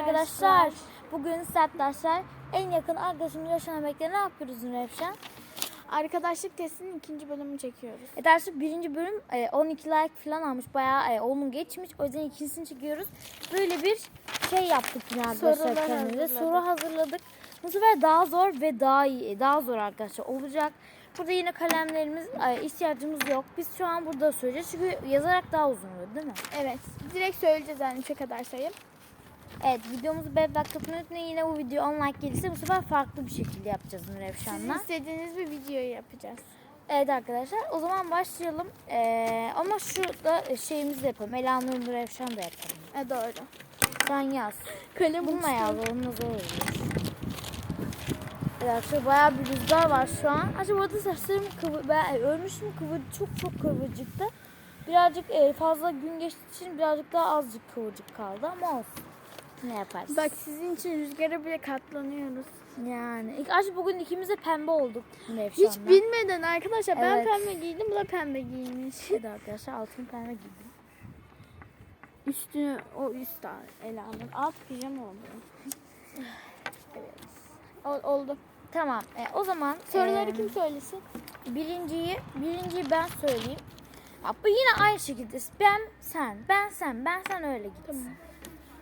arkadaşlar. Bugün Serttaşlar en yakın arkadaşım yaşanan bekle ne yapıyoruz Nurefşen? Arkadaşlık testinin ikinci bölümünü çekiyoruz. E dersi birinci bölüm e, 12 like falan almış. Bayağı e, onu geçmiş. O yüzden ikincisini çekiyoruz. Böyle bir şey yaptık yine arkadaşlar kendimize. Soru hazırladık. Bu sefer daha zor ve daha iyi, daha zor arkadaşlar olacak. Burada yine kalemlerimiz e, ihtiyacımız yok. Biz şu an burada söyleyeceğiz. Çünkü yazarak daha uzun oluyor değil mi? Evet. Direkt söyleyeceğiz yani 3'e kadar sayayım. Evet videomuzu 5 dakika unutmayın. Yine bu video 10 like gelirse bu sefer farklı bir şekilde yapacağız Sizin Nurefşan'la. istediğiniz bir videoyu yapacağız. Evet arkadaşlar o zaman başlayalım. Ee, ama şurada şeyimizi de yapalım. Elanur Nurefşan da yapalım. E doğru. Sen yaz. Kalem Bununla yaz. Onunla zor olur. Evet arkadaşlar bayağı bir rüzgar var şu an. Acaba bu arada saçlarım kıvır, ben örmüşüm kıvır, çok çok kıvırcıktı. Birazcık e, fazla gün geçtiği için birazcık daha azıcık kıvırcık kaldı ama olsun. Ne yaparsın? Bak sizin için rüzgara bile katlanıyoruz. Yani. İlk aç bugün ikimiz de pembe olduk Hiç bilmeden arkadaşlar ben Evet. pembe giydim bu da pembe giymiş. Evet arkadaşlar altın pembe giydim. Üstünü o üst elanın. Alt pijama oldu. evet. Ol- oldu. Tamam. e, o zaman Soruları e, kim söylesin? Birinciyi, birinciyi ben söyleyeyim. Ya, bu yine aynı şekilde. Ben sen, ben sen, ben sen öyle gitsin. Tamam.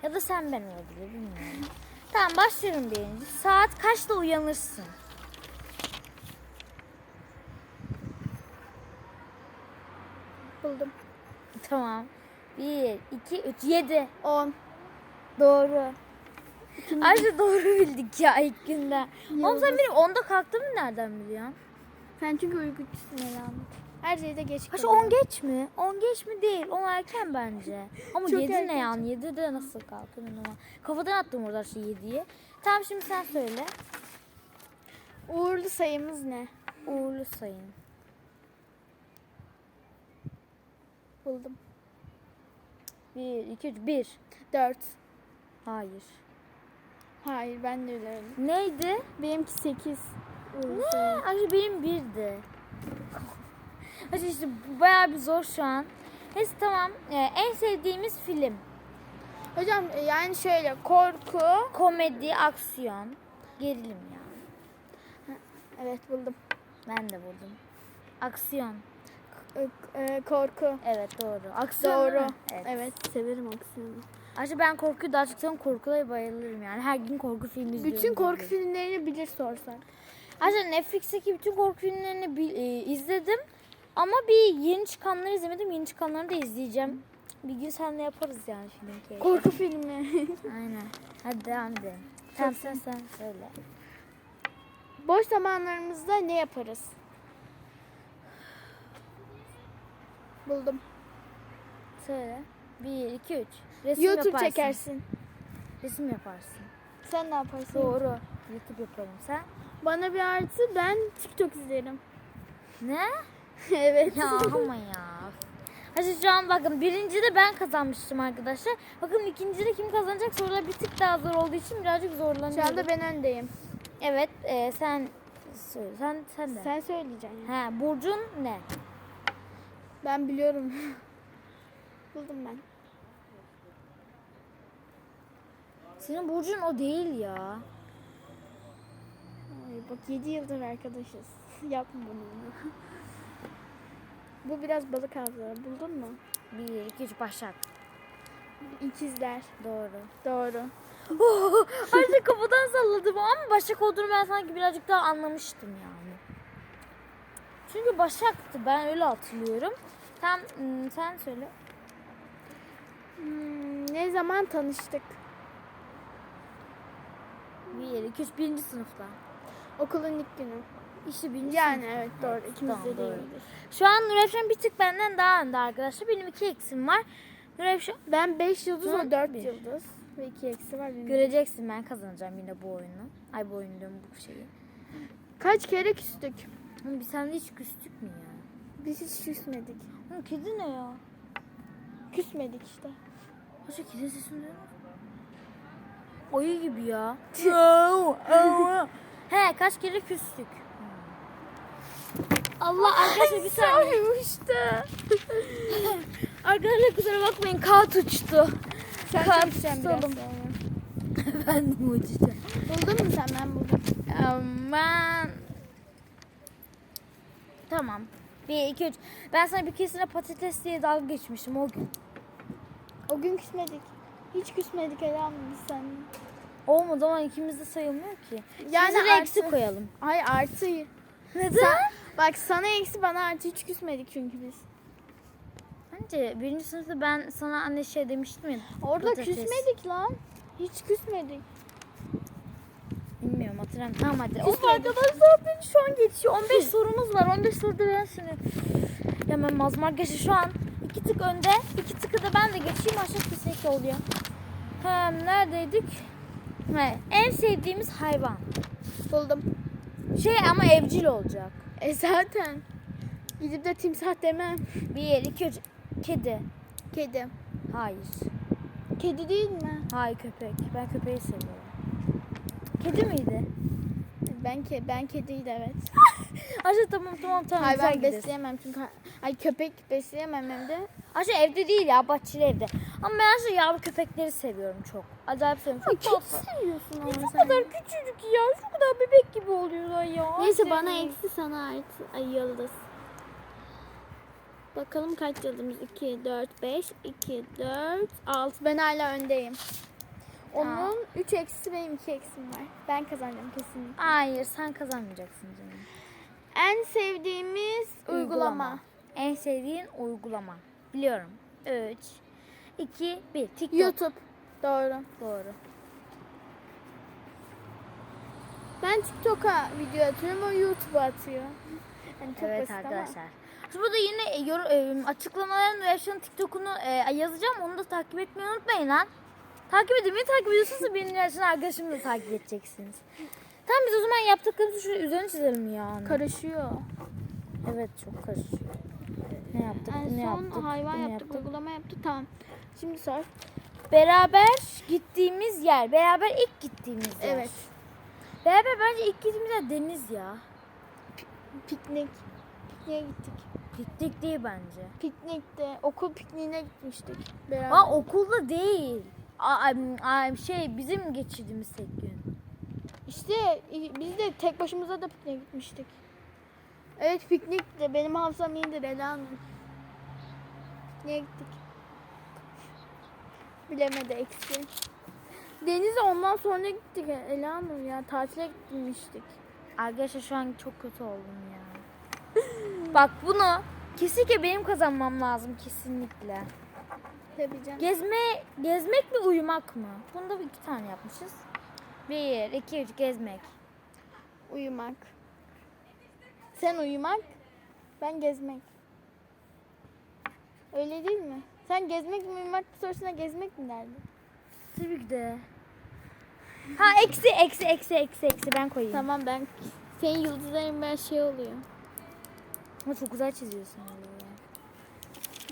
Ya da sen ben olabilir bilmiyorum. Tamam başlıyorum birinci. Saat kaçta uyanırsın? Buldum. Tamam. 1, 2, 3, 7. 10. Doğru. Ayrıca doğru bildik ya ilk günden. Oğlum sen benim 10'da kalktığımı nereden biliyorsun? Sen çünkü uykucusun Elanur. Her şeyde geç Kaç kalıyor. 10 geç mi? 10 geç mi değil. 10 erken bence. Ama Çok 7 erken. ne yani? 7 de nasıl kalkıyor ama. Kafadan attım orada şey 7'yi. Tamam şimdi sen söyle. Uğurlu sayımız ne? Uğurlu sayın. Buldum. 1, 2, 3, 1. 4. Hayır. Hayır ben de öyle. Neydi? Benimki 8. Uğurlu Ne? Ay benim 1'di. Hadi işte bayağı bir zor şu an. Neyse tamam. Ee, en sevdiğimiz film. Hocam e, yani şöyle korku. Komedi, aksiyon, gerilim yani. Evet buldum. Ben de buldum. Aksiyon. E, korku. Evet doğru. Aksiyon Doğru. değil mi? Evet. severim aksiyonu. Ayrıca ben korkuyu daha çok seviyorum. Korkulara bayılırım yani. Her gün korku filmi izliyorum. Bütün korku filmlerini bilir sorsan. Ayrıca Netflix'teki bütün korku filmlerini bi- e, izledim. Ama bir yeni çıkanları izlemedim. Yeni çıkanları da izleyeceğim. Bir gün seninle yaparız yani keyfi. Korku filmi. Aynen. Hadi devam edelim. Tamam sen sen söyle. Boş zamanlarımızda ne yaparız? Buldum. Söyle. Bir, iki, üç. Resim YouTube yaparsın. çekersin. Resim yaparsın. Sen ne yaparsın? Doğru. YouTube yaparım. Sen? Bana bir artı ben TikTok izlerim. Ne? evet. Ya ama ya. Hadi şu an bakın birinci de ben kazanmıştım arkadaşlar. Bakın ikinci de kim kazanacak sorular bir tık daha zor olduğu için birazcık zorlanıyorum. Şu anda ben öndeyim. Evet e, sen söyle. Sen, sen de. Sen söyleyeceksin. He, burcun ne? Ben biliyorum. Buldum ben. Senin burcun o değil ya. Ay, bak 7 yıldır arkadaşız. Yapma bunu. Bu biraz balık avları. Buldun mu? Bir, iki, üç, Başak. İkizler. Doğru. Doğru. Oh, Ayrıca kafadan salladım ama Başak olduğunu ben sanki birazcık daha anlamıştım yani. Çünkü Başak'tı ben öyle hatırlıyorum. Sen, hmm, sen söyle. Hmm, ne zaman tanıştık? Bir, iki, üç, birinci sınıfta. Okulun ilk günü. İşte birinci Yani sınıfta. evet doğru. İkimiz de doğru. değildir. Şu an Nurefşen bir tık benden daha önde arkadaşlar. Benim iki eksim var. Nurefşen Ben 5 yıldız, Hı, o 4 bir. yıldız. Ve 2 eksi var benim. göreceksin ben kazanacağım yine bu oyunu. Ay bu oyunu diyorum bu şeyi. Kaç kere küstük? Ama biz seninle hiç küstük mü ya? Biz hiç küsmedik. Oğlum kedi ne ya? Küsmedik işte. Hoca kedi sesini duyuyor musun? Ayı gibi ya. He kaç kere küstük. Allah arkadaşlar bir saniye. uçtu. Arkadaşlar kusura bakmayın kağıt uçtu. Sen Kağıt çalışacaksın biraz sonra. ben de mucize. Buldun mu sen? Ben buldum. Ben... Tamam. Bir, iki, üç. Ben sana bir keresinde patates diye dalga geçmiştim o gün. O gün küsmedik. Hiç küsmedik Ela biz seninle. Olmadı ama ikimiz de sayılmıyor ki. Yani artı- eksi koyalım. Ay artı. Neden? Sen- bak sana eksi bana artı hiç küsmedik çünkü biz. Bence birinci sınıfta ben sana anne şey demiştim ya. Orada patates. küsmedik lan. Hiç küsmedik. Bilmiyorum hatırlamıyorum. Tamam hadi. Küsmedik. Of arkadaşlar beni şu an geçiyor. 15 sorumuz var. 15 soruda ben seni. Ya ben mazmar geçti şu an. iki tık önde. iki tıkı da ben de geçeyim. Aşağı kesinlikle oluyor. Hem neredeydik? He, en sevdiğimiz hayvan. Buldum. Şey ama evcil olacak. E zaten. Gidip de timsah demem. Bir, iki, üç. Kedi. Kedi. Hayır. Kedi değil mi? Hayır köpek. Ben köpeği seviyorum. Kedi miydi? Ben ke ben kediydi evet. Ayşe tamam tamam tamam. Güzel gideriz. besleyemem çünkü ay köpek besleyemem hem de. Ayşe evde değil ya bahçeli evde. Ama ben Ayşe yavru köpekleri seviyorum çok. Acayip seviyorum. Çok tatlı. seviyorsun ama sen. kadar küçücük ya. Şu kadar bebek gibi oluyorlar ya. Neyse bana Sevmiyorum. eksi sana artı. Ay yıldız. Bakalım kaç yıldızımız? 2, 4, 5, 2, 4, 6. Ben hala öndeyim. Onun 3 eksisi benim 2 eksim var. Ben kazanacağım kesinlikle. Hayır sen kazanmayacaksın canım. En sevdiğimiz uygulama. En sevdiğin uygulama. Biliyorum. 3, 2, 1. TikTok. YouTube. Doğru. Doğru. Ben TikTok'a video atıyorum o YouTube'a atıyor. Yani çok evet basit ama. arkadaşlar. Şimdi burada yine e, yor, açıklamaların ve Yaşar'ın TikTok'unu e, yazacağım. Onu da takip etmeyi unutmayın lan. Takip edin. Beni takip ediyorsunuz benim Yaşar'ın arkadaşımı da takip edeceksiniz. Tamam biz o zaman yaptıklarımızı şöyle üzerine çizelim ya. Karışıyor. evet çok karışıyor. Ne yaptık? En bunu son yaptık. hayvan bunu yaptık, uygulama yaptık. Tamam. Şimdi sor. Beraber gittiğimiz yer. Beraber ilk gittiğimiz yer. Evet. Beraber bence ilk gittiğimiz yer deniz ya. Piknik. Pikniğe gittik. Piknik değil bence. Piknikte, okul pikniğine gitmiştik. Beraber. Aa okulda değil. Şey bizim geçirdiğimiz tek gün. İşte biz de tek başımıza da pikniğe gitmiştik. Evet piknik de benim hafızam iyidir Ela Hanım. Pikniğe gittik. Bilemedi eksi. Denize ondan sonra gittik Ela Hanım ya tatile gitmiştik. Arkadaşlar şu an çok kötü oldum ya. Bak bunu kesinlikle benim kazanmam lazım kesinlikle. Tabii canım. Gezme, gezmek mi uyumak mı? Bunda bir iki tane yapmışız. Bir, iki, üç gezmek. Uyumak. Sen uyumak, ben gezmek. Öyle değil mi? Sen gezmek mi uyumak sorusuna gezmek mi derdin? Tabii ki de. Ha eksi eksi eksi eksi eksi ben koyayım. Tamam ben senin yıldızların ben şey oluyor. Ama çok güzel çiziyorsun.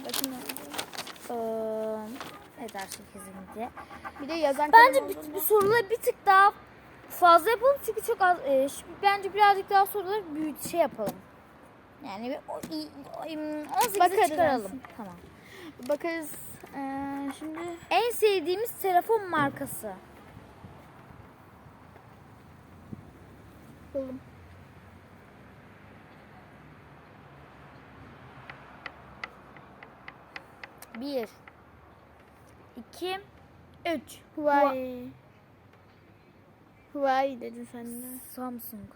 Bakın şey kesinlikle. Bir de yazan Bence bir, bir soruları bir tık daha fazla yapalım çünkü çok az. e, şu- bence birazcık daha soruları büyüt şey yapalım. Yani bir o- i- o- im- 18'e Bakarız çıkaralım. aslında. Tamam. bakarız. Ee, şimdi En sevdiğimiz telefon markası. buldum. Bir, iki, üç. Huawei. Huawei dedin sen de. Samsung.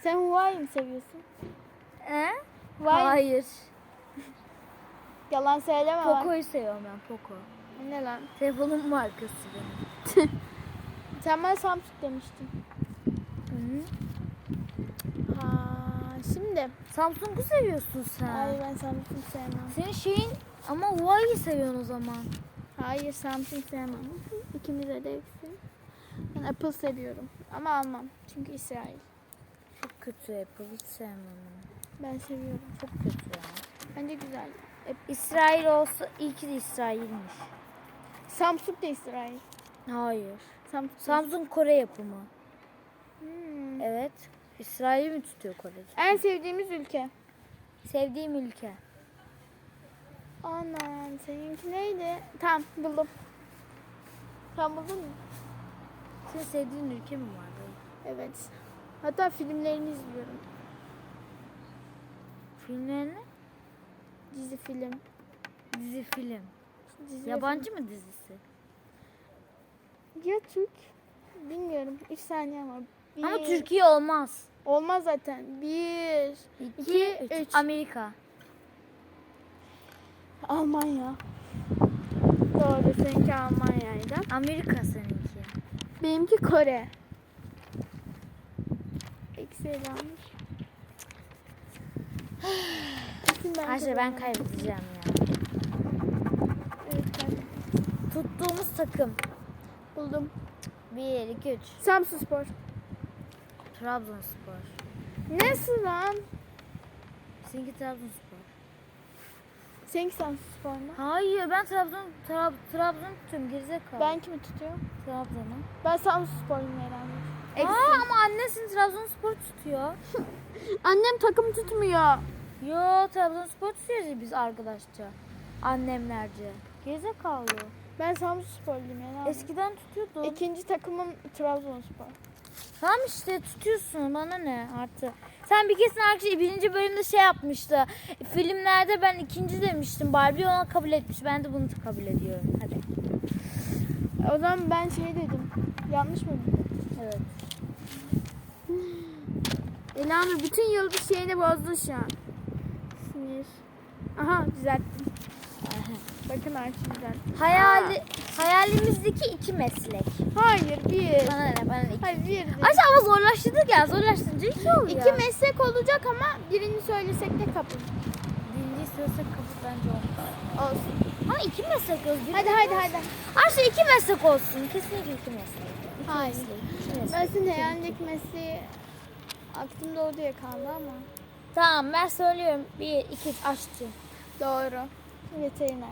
Sen Huawei mi seviyorsun? E? Huawei. Hayır. Yalan söyleme. Poco'yu seviyorum ben Poco. Ne lan? Telefonun markası benim. Sen bana Samsung demiştin. Hı. Ha, şimdi. Samsung'u seviyorsun sen. Hayır ben Samsung sevmem. Senin şeyin ama Huawei'yi seviyorsun o zaman. Hayır Samsung sevmem. İkimize de eksi. Ben Apple seviyorum. Ama almam. Çünkü İsrail. Çok kötü Apple hiç sevmem onu. Ben seviyorum. Çok kötü ya. Bence güzel. İsrail olsa iyi ki de İsrail'miş. Samsung da İsrail. Hayır. Samsung. Samsung Kore yapımı. Hmm. Evet. İsrail mi tutuyor Kore'yi? En sevdiğimiz ülke. Sevdiğim ülke. Anan seninki neydi? Tamam buldum. Sen buldun mu? Senin sevdiğin ülke mi var? dayı? Evet. Hatta filmlerini izliyorum. Filmlerini? Dizi film. Dizi film. Dizi Yabancı mı dizisi? film. Ya Türk? Bilmiyorum. 3 saniye var. Bir... Ama Türkiye olmaz. Olmaz zaten. 1 İki, İki, üç. üç. Amerika. Almanya. Doğru. Seninki Almanya'ydı. Amerika seninki. Benimki Kore. Eksi almış. Ayşe ben kaybedeceğim ya. Evet, ben Tuttuğumuz takım. buldum. 1, 2, 3. Samsun Spor. Trabzonspor. Nasıl lan? Seninki Trabzonspor. Seninki Samsun Spor mu? Hayır ben Trabzon Trab, Trabzon tutuyorum gerizekalı. Ben kimi tutuyorum? Trabzon'u. Ben Samsun Spor'um herhalde. Aa ama annesin Trabzonspor tutuyor. Annem takım tutmuyor. Yo Trabzonspor tutuyoruz biz arkadaşça. Annemlerce. Gerizekalı. Ben Samsun Spor'luyum herhalde. Eskiden tutuyordum. İkinci takımım Trabzonspor. Tamam işte tutuyorsun bana ne artık. Sen bir kesin arkadaş birinci bölümde şey yapmıştı. Filmlerde ben ikinci demiştim. Barbie ona kabul etmiş. Ben de bunu kabul ediyorum. Hadi. O zaman ben şey dedim. Yanlış mı? Evet. Elanur bütün yıldız şeyini bozdun şu an. Sinir. Aha düzelttim. Bakın düzelttim. Hayali, hayalimizdeki iki meslek. Hayır bir. Bana ne bana ne iki. Hayır bir. Ayşe ama zorlaştırdık ya. Zorlaştırınca iki oluyor. İki meslek olacak ama birini söylesek de kabul. Birinci söylesek kabul bence olmaz. Olsun. Ama iki meslek özgür. Hadi hadi hadi. Ayşe iki meslek olsun. Kesinlikle iki meslek. İki Hayır. meslek. iki meslek. Ben senin hayalindeki mesleği aklımda o diye kaldı ama. Tamam ben söylüyorum. Bir, iki, aşçı. Doğru. Veteriner.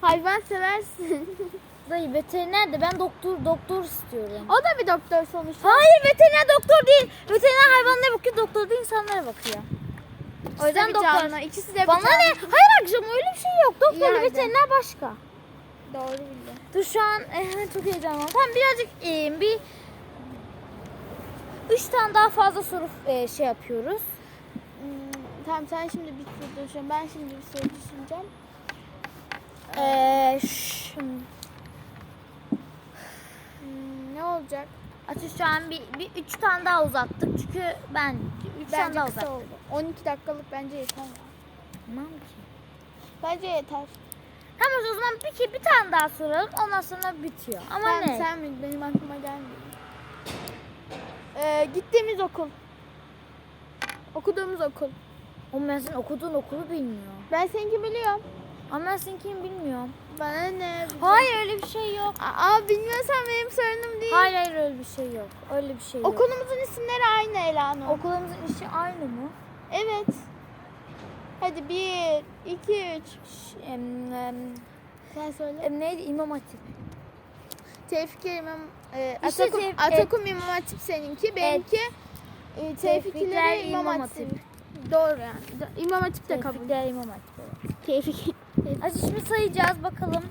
Hayvan seversin. Dayı veteriner de ben doktor doktor istiyorum. o da bir doktor sonuçta. Hayır veteriner doktor değil. Veteriner hayvanlara bakıyor, doktor da insanlara bakıyor. O yüzden bir doktor. canlı, İkisi de bir Bana ne? canlı. Hayır akşam öyle bir şey yok. Doktorla Yani. veteriner başka. Doğru bildin. Dur şu an eh, çok heyecanlandım. Tamam birazcık eh, bir üç tane daha fazla soru şey yapıyoruz. Hmm, tamam sen şimdi bir soru düşün. Ben şimdi bir soru düşüneceğim. Ee, ne olacak? Açı şu an bir, bir üç tane daha uzattık çünkü ben üç tane Bence daha kısa uzattık. oldu. 12 dakikalık bence yeter ya. Tamam ki. Bence yeter. Tamam o zaman bir, ke- bir tane daha soralım ondan sonra bitiyor. Ama Sen, ne? sen mi? Benim aklıma gelmiyor. Ee, gittiğimiz okul. Okuduğumuz okul. O ben senin okuduğun okulu bilmiyorum. Ben seninki biliyorum. Ama ben seninkini bilmiyorum. Bana ne? Hayır öyle bir şey yok. Aa bilmiyorsan benim sorunum değil. Hayır hayır öyle bir şey yok. Öyle bir şey yok. Okulumuzun isimleri aynı Elanur. Okulumuzun işi aynı mı? Evet. Hadi bir, iki, üç. Ş- em, em, Sen söyle. em, neydi? İmam Hatip. Tevfik İmam, e, İşte Atakum, Tevfik- Atakum İmam Hatip seninki, benimki e, Tevfikler İmam İmam Hatip. Doğru yani. İmam Hatip de kabul. Tevfikler İmam Hatip. evet. Tevfik. Hadi şimdi sayacağız bakalım.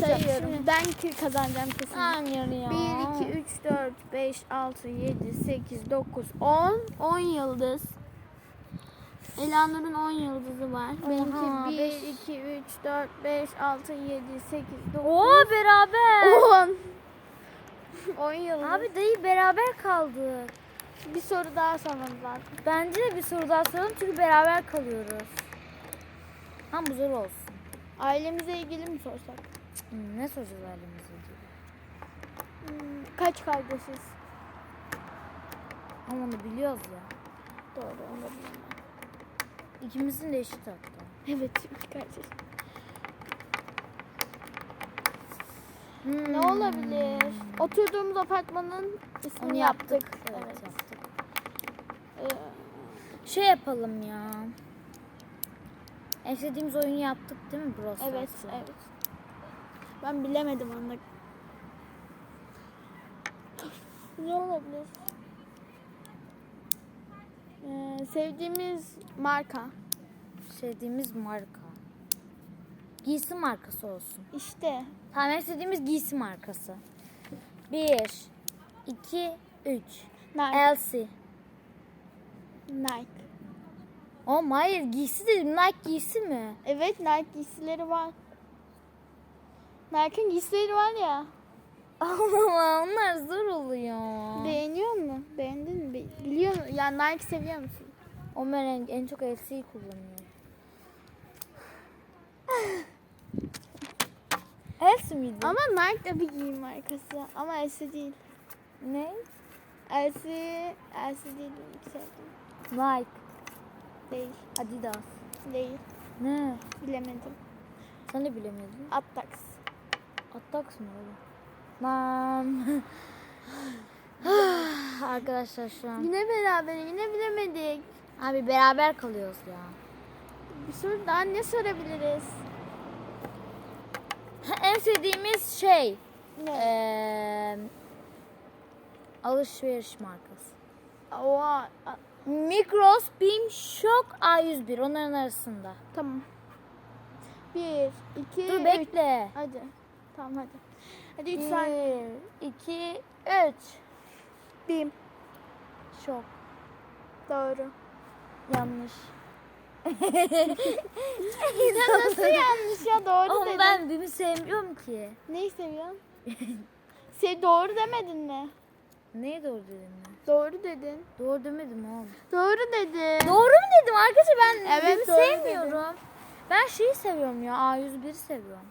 Sayıyorum. Şimdi- Ben ki kazanacağım kesin. Hayır ya. 1, 2, 3, 4, 5, 6, 7, 8, 9, 10. 10 yıldız. Elanur'un 10 yıldızı var. Benimki 1, beş. 2, 3, 4, 5, 6, 7, 8, 9, Oo beraber. 10. 10 yıldız. Abi dayı beraber kaldık. bir soru daha sormamız lazım. Bence de bir soru daha soralım çünkü beraber kalıyoruz. Ama bu zor olsun. Ailemize ilgili mi sorsak? Hmm, ne soracağız ailemize ilgili? Hmm, kaç kardeşiz? Ama onu biliyoruz ya. Doğru onu da bilmiyorum. İkimizin de eşit hatta. Evet kardeş. Hmm. Ne olabilir? Oturduğumuz apartmanın ismini Onu yaptık. yaptık. Evet, Evet. yaptık. Ee, Şey yapalım ya. En sevdiğimiz oyunu yaptık değil mi Brawl evet, Stars'ı? evet. Ben bilemedim onu. Ne olabilir? Ee, sevdiğimiz marka. Sevdiğimiz marka. Giysi markası olsun. İşte. Tamam istediğimiz giysi markası. 1, 2, 3. Nike. Elsie. Nike. Oh hayır giysi dedim. Nike giysi mi? Evet Nike giysileri var. Nike'ın giysileri var ya. Allah onlar zor oluyor. Beğeniyor mu? Beğendin mi? Biliyor musun? Yani Nike seviyor musun? Ömer en, en çok Elsie'yi kullanıyor. Elsie miydi? Ama Nike de bir giyim markası. Ama Elsie değil. ne? Elsie, Elsie değil. Sevdim. Nike, Değil. Adidas. Değil. Ne? Bilemedim. Sen de bilemedin. Attax. Attax mı öyle? Lan. Arkadaşlar şu an. Yine beraber yine bilemedik. Abi beraber kalıyoruz ya. Bir soru daha ne sorabiliriz? en sevdiğimiz şey. Ne? Eee alışveriş markası. Oha. Migros, Bim, Şok, A101 onların arasında. Tamam. Bir, iki, Dur üç. bekle. Hadi. Tamam hadi. Hadi üç saniye. 1, 2, 3. Bim. Şok. Doğru. Yanlış. Sen nasıl yanlış ya doğru Ama dedin. ben Bim'i sevmiyorum ki. Neyi seviyorsun? Sen doğru demedin mi? Neye doğru dedim ben? Doğru dedin. Doğru demedim oğlum. Doğru dedin. Doğru mu dedim arkadaşlar ben Evet, doğru sevmiyorum. Ben şeyi seviyorum ya A101'i seviyorum.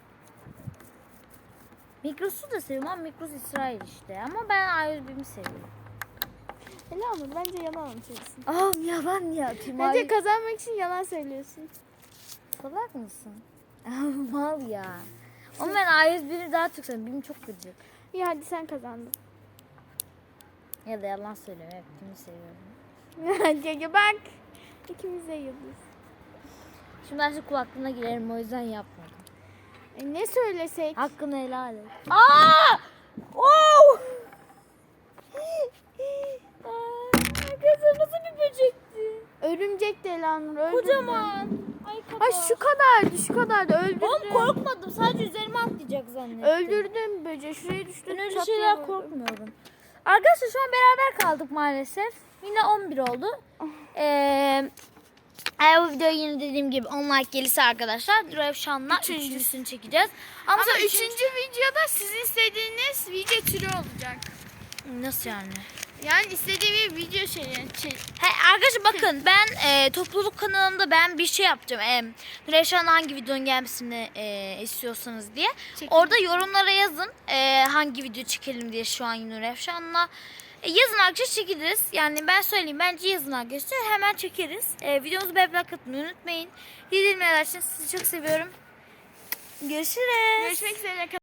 Migros'u da seviyorum ama Migros İsrail işte. Ama ben A101'i seviyorum. Ela bence yalan anlatıyorsun. Aa yalan ya. Bence kazanmak için yalan söylüyorsun. Salak mısın? Mal ya. Ama ben A101'i daha çok seviyorum. Bim çok gıcık. İyi hadi sen kazandın. Ya da yalan söylüyorum. Hep Bim'i seviyorum. Gege bak. İkimiz de yıldız. Şimdi artık kulaklığına girerim o yüzden yapmadım. E, ne söylesek? Hakkını helal et. Aa! Oh! Nasıl bir böcekti? Örümcek de Elanur öldürdü. Kocaman. Ay kapat. Ay şu kadardı şu kadardı öldürdüm. Oğlum korkmadım. Sadece üzerime atlayacak zannettim. Öldürdüm böceği şuraya düştü. Ben öyle şeyler korkmuyorum. Arkadaşlar şu an beraber kaldık maalesef. Yine 11 oldu. Ee, eğer bu videoya yine dediğim gibi 10 like gelirse arkadaşlar Drevşan'la Üçüncü. üçüncüsünü çekeceğiz. Ama, Ama sonra üçüncü videoda sizin istediğiniz video türü olacak. Nasıl yani? Yani istediği bir video şey yani. Şey. He, arkadaşlar bakın ben e, topluluk kanalımda ben bir şey yapacağım. E, Drevşan'ın hangi videonun gelmesini e, istiyorsanız diye. Çekin. Orada yorumlara yazın e, hangi video çekelim diye şu an yine Refşan'la. E, yazın arkadaşlar çekeriz. Yani ben söyleyeyim bence yazın arkadaşlar hemen çekeriz. E, videomuzu beğenmeyi atmayı unutmayın. İyi dinlemeler için sizi çok seviyorum. Görüşürüz. Görüşmek üzere.